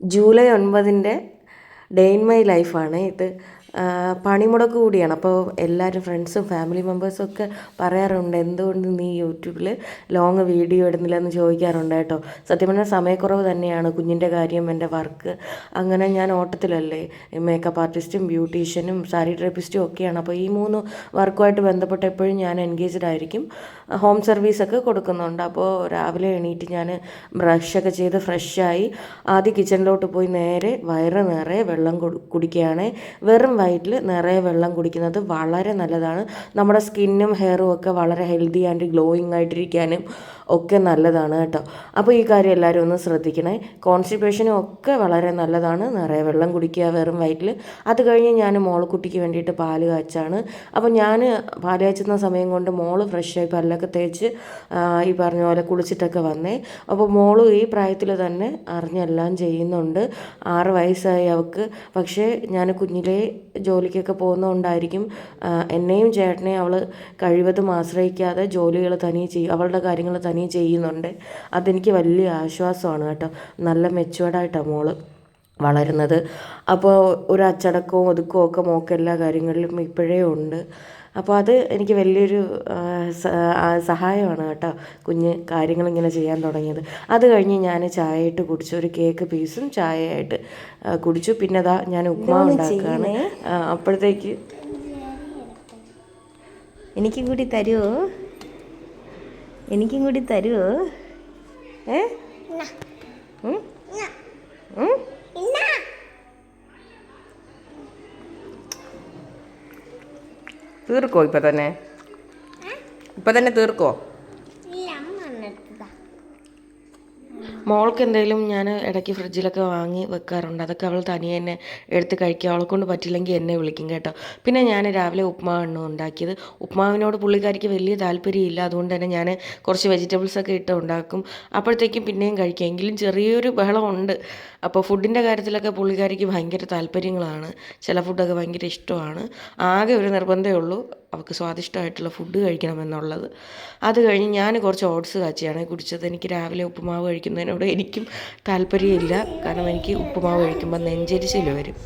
July ഒൻപതിന്റെ day in my ലൈഫാണ് ഇത്. പണിമുടക്ക് കൂടിയാണ്. അപ്പോൾ എല്ലാവരും ഫ്രണ്ട്സും ഫാമിലി മെമ്പേഴ്സും ഒക്കെ പറയാറുണ്ട് എന്തുകൊണ്ട് നീ യൂട്യൂബിൽ ലോങ് വീഡിയോ ഇടുന്നില്ല എന്ന് ചോദിക്കാറുണ്ട് കേട്ടോ. സത്യം പറഞ്ഞാൽ സമയക്കുറവ് തന്നെയാണ് കുഞ്ഞിന്റെ കാര്യം എന്റെ വർക്ക് അങ്ങനെ ഞാൻ ഓട്ടത്തിലല്ലേ മേക്കപ്പ് ആർട്ടിസ്റ്റും ബ്യൂട്ടീഷ്യനും സാരി ഡ്രപ്പിസ്റ്റും ഒക്കെയാണ്. അപ്പോൾ ഈ മൂന്ന് വർക്കുമായിട്ട് ബന്ധപ്പെട്ട് എപ്പോഴും ഞാൻ എൻഗേജ്ഡ് ആയിരിക്കും. ഹോം സർവീസൊക്കെ കൊടുക്കുന്നുണ്ട്. അപ്പോൾ രാവിലെ എണീറ്റ് ഞാൻ ബ്രഷൊക്കെ ചെയ്ത് ഫ്രഷായി ആദ്യം കിച്ചണിലോട്ട് പോയി നേരെ വയറ് നേരെ വെള്ളം കുടിക്കുകയാണ്. വെറും വയറ്റിൽ നിറയെ വെള്ളം കുടിക്കുന്നത് വളരെ നല്ലതാണ്. നമ്മുടെ സ്കിന്നും ഹെയറും ഒക്കെ വളരെ ഹെൽത്തി ആൻഡ് ഗ്ലോയിങ് ആയിട്ടിരിക്കാനും ഒക്കെ നല്ലതാണ് കേട്ടോ. അപ്പോൾ ഈ കാര്യം എല്ലാവരും ഒന്ന് ശ്രദ്ധിക്കണേ. കോൺസ്റ്റിപ്പേഷനും ഒക്കെ വളരെ നല്ലതാണ്. നിറയെ വെള്ളം കുടിക്കുക വെറും വയറ്റിൽ അത് കഴിഞ്ഞ് ഞാൻ മോളക്കുട്ടിക്ക് വേണ്ടിയിട്ട് പാൽ കാച്ചാണ്. അപ്പോൾ ഞാൻ പാൽ കാച്ചുന്ന സമയം കൊണ്ട് മോൾ ഫ്രഷായി പല്ലൊക്കെ തേച്ച് ഈ പറഞ്ഞ പോലെ കുളിച്ചിട്ടൊക്കെ വന്നേ. അപ്പോൾ മോൾ ഈ പ്രായത്തിൽ തന്നെ അറിഞ്ഞെല്ലാം ചെയ്യുന്നുണ്ട്. ആറ് വയസ്സായി അവൾക്ക് പക്ഷേ ഞാൻ കുഞ്ഞിലെ ജോലിക്കൊക്കെ പോകുന്നതുകൊണ്ടായിരിക്കും എന്നെയും ചേട്ടനെയും അവൾ കഴിവതും ആശ്രയിക്കാതെ ജോലികൾ തനിയെ ചെയ്യും അവളുടെ കാര്യങ്ങൾ തനിയെ ചെയ്യുന്നുണ്ട്. അതെനിക്ക് വലിയ ആശ്വാസമാണ് കേട്ടോ. നല്ല മെച്ചുവേർഡായിട്ടാണ് മോൾ വളരുന്നത്. അപ്പോൾ ഒരു അച്ചടക്കവും ഒതുക്കവും ഒക്കെ മോക്ക് എല്ലാ കാര്യങ്ങളിലും ഇപ്പോഴേ ഉണ്ട്. അപ്പോൾ അത് എനിക്ക് വലിയൊരു സഹായമാണ് കേട്ടോ കുഞ്ഞ് കാര്യങ്ങളിങ്ങനെ ചെയ്യാൻ തുടങ്ങിയത്. അത് കഴിഞ്ഞ് ഞാൻ ചായ ഇട്ട് കുടിച്ചു. ഒരു കേക്ക് പീസും ചായയായിട്ട് കുടിച്ചു. പിന്നെ അതാ ഞാൻ ഉപ്മാവ് ഉണ്ടാക്കുകയാണ് അപ്പോഴത്തേക്ക് എനിക്കും കൂടി തരുമോ എനിക്കും കൂടി തരുമോ ഏ? തീർക്കോ ഇപ്പം തന്നെ? ഇപ്പം തന്നെ തീർക്കോ? മോൾക്ക് എന്തെങ്കിലും ഞാൻ ഇടയ്ക്ക് ഫ്രിഡ്ജിലൊക്കെ വാങ്ങി വെക്കാറുണ്ട്. അതൊക്കെ അവൾ തനിയെ തന്നെ എടുത്ത് കഴിക്കുക അവളെ കൊണ്ട് പറ്റില്ലെങ്കിൽ എന്നെ വിളിക്കും കേട്ടോ. പിന്നെ ഞാൻ രാവിലെ ഉപ്മാവാണ് ഉണ്ടാക്കിയത്. ഉപ്മാവിനോട് പുള്ളിക്കാരിക്ക് വലിയ താല്പര്യമില്ല. അതുകൊണ്ട് തന്നെ ഞാൻ കുറച്ച് വെജിറ്റബിൾസൊക്കെ ഇട്ട് ഉണ്ടാക്കും. അപ്പോഴത്തേക്കും പിന്നെയും കഴിക്കാം. എങ്കിലും ചെറിയൊരു ബഹളമുണ്ട്. അപ്പോൾ ഫുഡിന്റെ കാര്യത്തിലൊക്കെ പുള്ളിക്കാരിക്ക് ഭയങ്കര താല്പര്യങ്ങളാണ്. ചില ഫുഡൊക്കെ ഭയങ്കര ഇഷ്ടമാണ്. ആകെ ഒരു നിർബന്ധമേ ഉള്ളൂ അവൾക്ക് സ്വാദിഷ്ടമായിട്ടുള്ള ഫുഡ് കഴിക്കണമെന്നുള്ളത്. അത് കഴിഞ്ഞ് ഞാൻ കുറച്ച് ഓട്സ് കാച്ചിയാണ് കുടിച്ചത്. എനിക്ക് രാവിലെ ഉപ്പുമാവ് കഴിക്കുന്നതിനോട് എനിക്കും താല്പര്യമില്ല. കാരണം എനിക്ക് ഉപ്പുമാവ് കഴിക്കുമ്പോൾ നെഞ്ചരിച്ചിൽ വരും.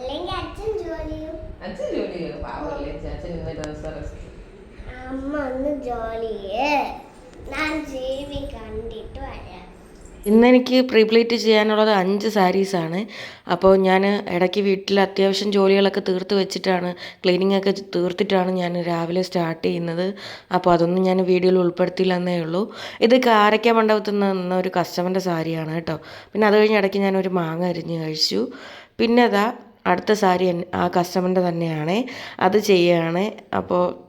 അല്ലെങ്കിൽ അച്ഛൻ ജോലിയും അമ്മ ഒന്ന് ജോലിയേ ഞാൻ ജീവി കണ്ടിട്ട് വരാം. ഇന്നെനിക്ക് പ്രീപ്ലേറ്റ് ചെയ്യാനുള്ളത് അഞ്ച് സാരീസാണ് അപ്പോൾ ഞാൻ ഇടയ്ക്ക് വീട്ടിൽ അത്യാവശ്യം ജോലികളൊക്കെ തീർത്ത് വെച്ചിട്ടാണ് ക്ലീനിങ് ഒക്കെ തീർത്തിട്ടാണ് ഞാൻ രാവിലെ സ്റ്റാർട്ട് ചെയ്യുന്നത്. അപ്പോൾ അതൊന്നും ഞാൻ വീഡിയോയിൽ ഉൾപ്പെടുത്തിയില്ലെന്നേ ഉള്ളൂ. ഇത് കാരക്ക മണ്ഡപത്തിൽ നിന്ന് ഒരു കസ്റ്റമറിന്റെ സാരിയാണ് കേട്ടോ. പിന്നെ അത് കഴിഞ്ഞ് ഇടയ്ക്ക് ഞാനൊരു മാങ്ങ അരിഞ്ഞ് കഴിച്ചു. പിന്നെ അതാ അടുത്ത സാരി ആ കസ്റ്റമറിന്റെ തന്നെയാണ്. അത് ചെയ്യുകയാണ് അപ്പോൾ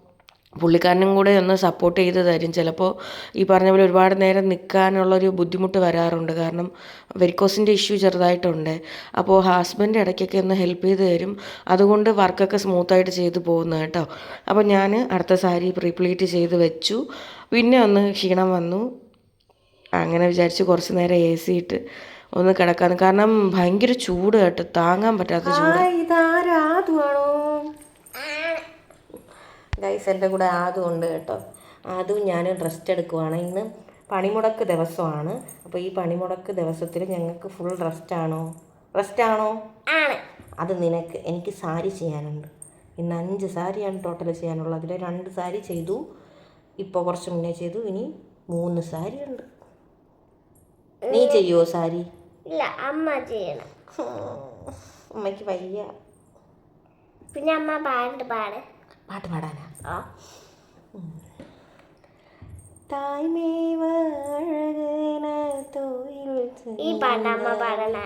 പുള്ളിക്കാരനും കൂടെ ഒന്ന് സപ്പോർട്ട് ചെയ്ത് തരും ചിലപ്പോൾ ഈ പറഞ്ഞ പോലെ ഒരുപാട് നേരം നിൽക്കാനുള്ളൊരു ബുദ്ധിമുട്ട് വരാറുണ്ട്. കാരണം വെരിക്കോസിന്റെ ഇഷ്യൂ ചെറുതായിട്ടുണ്ട്. അപ്പോൾ ഹസ്ബൻഡ് ഇടയ്ക്കൊക്കെ ഒന്ന് ഹെൽപ്പ് ചെയ്ത് തരും. അതുകൊണ്ട് വർക്കൊക്കെ സ്മൂത്തായിട്ട് ചെയ്ത് പോകുന്നു കേട്ടോ. അപ്പോൾ ഞാൻ അടുത്ത സാരി പ്രീപ്ലീറ്റ് ചെയ്ത് വെച്ചു. പിന്നെ ഒന്ന് ക്ഷീണം വന്നു. അങ്ങനെ വിചാരിച്ച് കുറച്ച് നേരം എ സി ഇട്ട് ഒന്ന് കിടക്കാൻ കാരണം ഭയങ്കര ചൂട് കേട്ടോ. താങ്ങാൻ പറ്റാത്ത ചൂട്. ഇതാരാതുവാണോ ഗൈസ് എന്റെ കൂടെ ആദു ഉണ്ട് കേട്ടോ. ആദും ഞാൻ റെസ്റ്റ് എടുക്കുവാണ്. ഇന്ന് പണിമുടക്ക് ദിവസമാണ്. അപ്പോൾ ഈ പണിമുടക്ക് ദിവസത്തിൽ ഞങ്ങൾക്ക് ഫുൾ റെസ്റ്റ് ആണോ? റെസ്റ്റ് ആണോ? ആണ്. അത് നിനക്ക് എനിക്ക് സാരി ചെയ്യാനുണ്ട്. ഇന്ന് അഞ്ച് സാരിയാണ് ടോട്ടൽ ചെയ്യാനുള്ളത്. അതിൽ രണ്ട് സാരി ചെയ്തു. ഇപ്പോൾ കുറച്ച് മുന്നേ ചെയ്തു. ഇനി മൂന്ന് സാരി ഉണ്ട് നീ ചെയ്യുമോ സാരി? ഇല്ല അമ്മ ചെയ്യണം. അമ്മയ്ക്ക് വയ്യ. പിന്നെ അമ്മ പാടുണ്ട് പാട്. പാട്ട് പാടാനാ അഴകന ഈ പാടണ.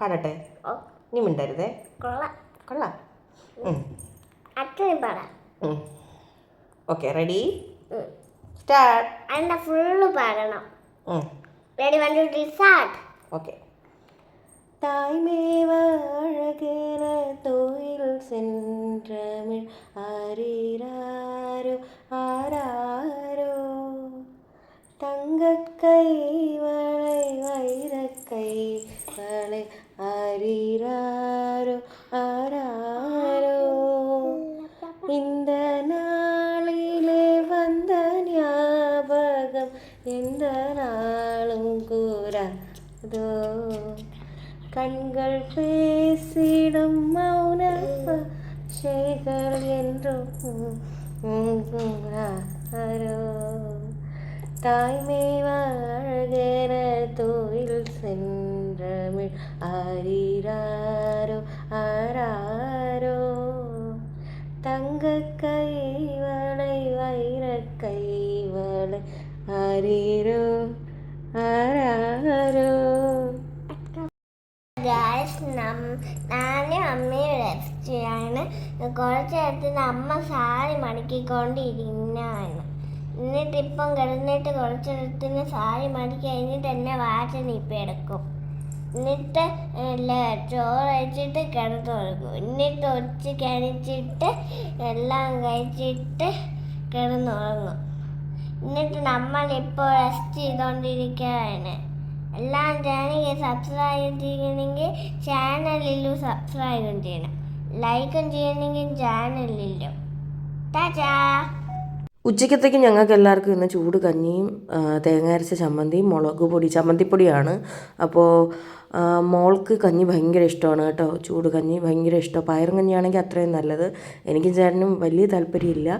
പാടട്ടെ. ഓ. നീ മിണ്ടരുതേ. കൊള്ളാം. കൊള്ളാം. അച്ഛനും പാടാം. Okay ready? സ്റ്റാർട്ട്. അതിന്റെ ഫുള്ള് പാടണം. Ready one two three start okay. തായ്മേവ തോ തോയിൽ இந்த நாளிலே வந்த ஞாபகம் எந்த நாளும் கூறாதோ கண்கள் பேசிடும் மௌன பாஷைகள் என்றும் கூறாரோ தாய்மை வாழ்கிற தோயில் சென்றமிழ் ஆரிராரோ ஆராரோ தங்க கைவளை வைர கைவளை ஆரீரோ ആരാരോ ഗായ്സ് ഞാനും അമ്മയും റെസ്റ്റിയാണ് കുറച്ച് നേരത്തിന് അമ്മ സാരി മടക്കിക്കൊണ്ടിരുന്നാണ് എന്നിട്ട് ഇപ്പം കിടന്നിട്ട് കുറച്ച് നേരത്തിന് സാരി മടക്കി കഴിഞ്ഞിട്ട് എന്നെ വാച്ചൻ ഇപ്പം എടുക്കും എന്നിട്ട് ചോറ് കഴിച്ചിട്ട് കിടന്നുറങ്ങും. എന്നിട്ട് ഒച്ച കഴിച്ചിട്ട് എല്ലാം കഴിച്ചിട്ട് കിടന്നുറങ്ങും. എന്നിട്ട് നമ്മൾ ഇപ്പോൾ റെസ്റ്റ് ചെയ്തുകൊണ്ടിരിക്കുകയാണ്. എല്ലാം ചാനലിൽ സബ്സ്ക്രൈബ് ചെയ്യണമെങ്കിൽ ചാനലിലും സബ്സ്ക്രൈബും ചെയ്യണം. ലൈക്കും ചെയ്യണമെങ്കിൽ ചാനലിലും ടാറ്റാ! ഉച്ചക്കത്തേക്ക് ഞങ്ങൾക്ക് എല്ലാവർക്കും ഇന്ന് ചൂട് കഞ്ഞിയും തേങ്ങ അരച്ച ചമ്മന്തിയും മുളക് പൊടി ചമ്മന്തിപ്പൊടിയാണ്. അപ്പോൾ മോൾക്ക് കഞ്ഞി ഭയങ്കര ഇഷ്ടമാണ് കേട്ടോ. ചൂട് കഞ്ഞി ഭയങ്കര ഇഷ്ടം. പയറും കഞ്ഞിയാണെങ്കിൽ അത്രയും നല്ലത്. എനിക്കും ചേട്ടനും വലിയ താല്പര്യമില്ല.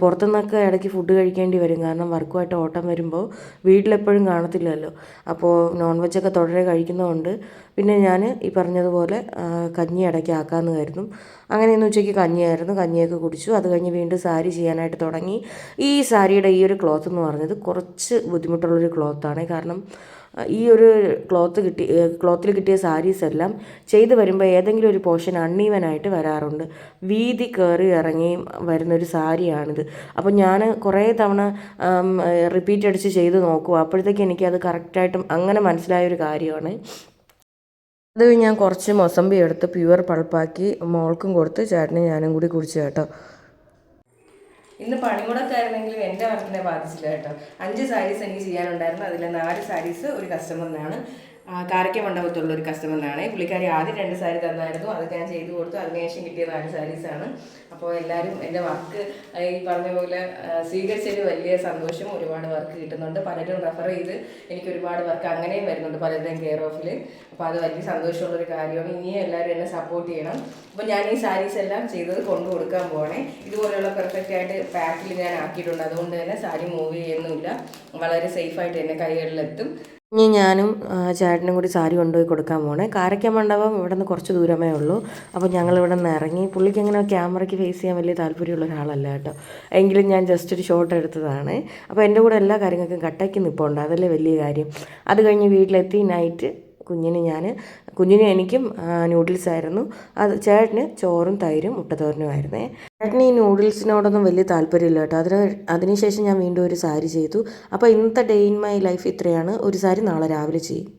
പുറത്തുനിന്നൊക്കെ ഇടയ്ക്ക് ഫുഡ് കഴിക്കേണ്ടി വരും. കാരണം വർക്കുമായിട്ട് ഓട്ടം വരുമ്പോൾ വീട്ടിലെപ്പോഴും കാണത്തില്ലല്ലോ. അപ്പോൾ നോൺ വെജൊക്കെ തുടരെ കഴിക്കുന്നതുകൊണ്ട് പിന്നെ ഞാൻ ഈ പറഞ്ഞതുപോലെ കഞ്ഞി ഇടയ്ക്ക് ആക്കാമെന്ന് കരുതും അങ്ങനെ ഇന്ന് ഉച്ചയ്ക്ക് കഞ്ഞിയായിരുന്നു. കഞ്ഞിയൊക്കെ കുടിച്ചു. അത് കഴിഞ്ഞ് വീണ്ടും സാരി ചെയ്യാനായിട്ട് തുടങ്ങി. ഈ സാരിയുടെ ഈ ഒരു ക്ലോത്ത് എന്ന് പറഞ്ഞത് കുറച്ച് ബുദ്ധിമുട്ടുള്ളൊരു ക്ലോത്താണ് കാരണം ഈ ഒരു ക്ലോത്ത് കിട്ടി ക്ലോത്തിൽ കിട്ടിയ സാരീസ് എല്ലാം ചെയ്ത് വരുമ്പോൾ ഏതെങ്കിലും ഒരു പോർഷൻ അണ്ണീവനായിട്ട് വരാറുണ്ട്. വീതി കയറി ഇറങ്ങി വരുന്നൊരു സാരിയാണിത് അപ്പോൾ ഞാൻ കുറേ തവണ റിപ്പീറ്റ് അടിച്ച് ചെയ്ത് നോക്കും. അപ്പോഴത്തേക്ക് എനിക്കത് കറക്റ്റായിട്ടും അങ്ങനെ മനസ്സിലായൊരു കാര്യമാണ്. അത് ഞാൻ കുറച്ച് മൊസമ്പി എടുത്ത് പ്യുവർ പൾപ്പാക്കി മോൾക്കും കൊടുത്ത് ചേട്ടനും ഞാനും കൂടി കുടിച്ചു കേട്ടോ. ഇന്ന് പണിമുടക്ക് ആയിരുന്നെങ്കിലും എന്റെ വർക്കിനെ ബാധിച്ചില്ല കേട്ടോ. അഞ്ച് സാരീസ് എനിക്ക് ചെയ്യാനുണ്ടായിരുന്നു. അതിലെ നാല് സാരീസ് ഒരു കസ്റ്റമറിനാണ് കാരക്ക മണ്ഡപത്തുള്ള ഒരു കസ്റ്റമറിനാണ് പുള്ളിക്കാരി ആദ്യം രണ്ട് സാരി തന്നായിരുന്നു. അത് ഞാൻ ചെയ്തു കൊടുത്തു. അതിനുശേഷം കിട്ടിയ നാല് സാരീസാണ് അപ്പോൾ എല്ലാവരും എന്റെ വർക്ക് ഈ പറഞ്ഞ പോലെ സ്വീകരിച്ചതിൽ വലിയ സന്തോഷം ഒരുപാട് വർക്ക് കിട്ടുന്നുണ്ട്. പലരും റെഫർ ചെയ്ത് എനിക്ക് ഒരുപാട് വർക്ക് അങ്ങനെയും വരുന്നുണ്ട് പലരുടെയും കെയർ ഓഫിൽ അപ്പോൾ അത് വലിയ സന്തോഷമുള്ളൊരു കാര്യമാണ്. ഇനിയും എല്ലാവരും എന്നെ സപ്പോർട്ട് ചെയ്യണം. അപ്പോൾ ഞാൻ ഈ സാരീസ് എല്ലാം ചെയ്തത് കൊണ്ടു കൊടുക്കാൻ പോകണേ ഇതുപോലെയുള്ള പെർഫെക്റ്റ് ആയിട്ട് പാക്കിൽ ഞാൻ ആക്കിയിട്ടുണ്ട്. അതുകൊണ്ട് തന്നെ സാരി മൂവ് ചെയ്യുന്നില്ല വളരെ സേഫായിട്ട് എന്റെ കൈകളിലെത്തും. ഇനി ഞാനും ചേട്ടനും കൂടി സാരി കൊണ്ടുപോയി കൊടുക്കാൻ പോണേ. കാരക്ക മണ്ഡപം ഇവിടെ നിന്ന് കുറച്ച് ദൂരമേ ഉള്ളൂ. അപ്പോൾ ഞങ്ങൾ ഇവിടെ നിന്ന് ഇറങ്ങി പുള്ളിക്ക് അങ്ങനെ ക്യാമറയ്ക്ക് ഫേസ് ചെയ്യാൻ വലിയ താല്പര്യമുള്ള ഒരാളല്ല കേട്ടോ. എങ്കിലും ഞാൻ ജസ്റ്റ് ഒരു ഷോട്ട് എടുത്തതാണ്. അപ്പോൾ എന്റെ കൂടെ എല്ലാ കാര്യങ്ങൾക്കും കട്ടയ്ക്ക് നിൽപ്പുണ്ട് അതല്ലേ വലിയ കാര്യം. അത് കഴിഞ്ഞ് വീട്ടിലെത്തി നൈറ്റ് കുഞ്ഞിന് ഞാൻ കുഞ്ഞിന് എനിക്കും നൂഡിൽസ് ആയിരുന്നു. അത് ചേട്ടന് ചോറും തൈരും മുട്ടത്തോരനുമായിരുന്നേ ചേട്ടന് ഈ നൂഡിൽസിനോടൊന്നും വലിയ താല്പര്യമില്ല കേട്ടോ. അതിന് അതിനുശേഷം ഞാൻ വീണ്ടും ഒരു സാരി ചെയ്തു. അപ്പോൾ ഇന്നത്തെ ഡേ ഇൻ മൈ ലൈഫ് ഇത്രയാണ്. ഒരു സാരി നാളെ രാവിലെ ചെയ്യും.